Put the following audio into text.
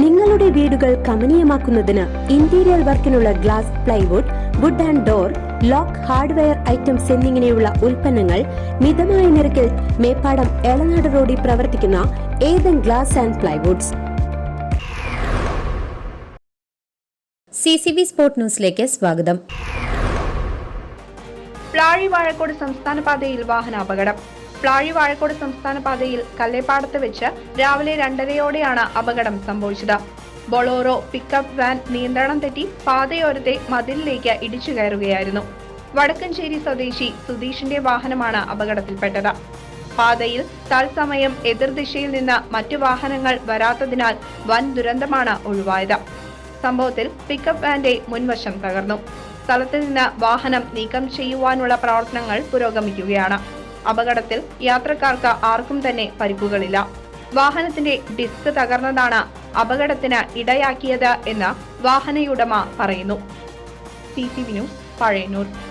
നിങ്ങളുടെ വീടുകൾ കമനീയമാക്കുന്നതിന് interior വർക്കിനുള്ള glass plywood wood and door lock hardware items എന്നിങ്ങനെയുള്ള ഉൽപ്പന്നങ്ങൾ മിതമായ നിരക്കിൽ മേപ്പാടം എളനാട് റോഡിൽ പ്രവർത്തിക്കുന്ന Ethan glass and plywoods C C B sport ന്യൂസിലേക്ക് സ്വാഗതം. പ്ലാഴി വാഴക്കോട് സംസ്ഥാന പാതയിൽ വാഹനാപകടം. പ്ലാഴി വാഴക്കോട് സംസ്ഥാന പാതയിൽ കല്ലേപ്പാടത്ത് വെച്ച് രാവിലെ രണ്ടരയോടെയാണ് അപകടം സംഭവിച്ചത്. ബൊളോറോ പിക്കപ്പ് വാൻ നിയന്ത്രണം തെറ്റി പാതയോരത്തെ മതിലിലേക്ക് ഇടിച്ചു കയറുകയായിരുന്നു. വടക്കഞ്ചേരി സ്വദേശി സുധീഷിന്റെ വാഹനമാണ് അപകടത്തിൽപ്പെട്ടത്. പാതയിൽ തത്സമയം എതിർദിശയിൽ നിന്ന് മറ്റു വാഹനങ്ങൾ വരാത്തതിനാൽ വൻ ദുരന്തമാണ് ഒഴിവായത്. സംഭവത്തിൽ പിക്കപ്പ് വാന്റെ മുൻവശം തകർന്നു. സ്ഥലത്ത് നിന്ന് വാഹനം നീക്കം ചെയ്യുവാനുള്ള പ്രവർത്തനങ്ങൾ പുരോഗമിക്കുകയാണ്. അപകടത്തിൽ യാത്രക്കാർക്ക് ആർക്കും തന്നെ പരിക്കുകളില്ല. വാഹനത്തിന്റെ ഡിസ്ക് തകർന്നതാണ് അപകടത്തിന് ഇടയാക്കിയത് എന്ന് വാഹനയുടമ പറയുന്നു. C C V news Pazhayannur.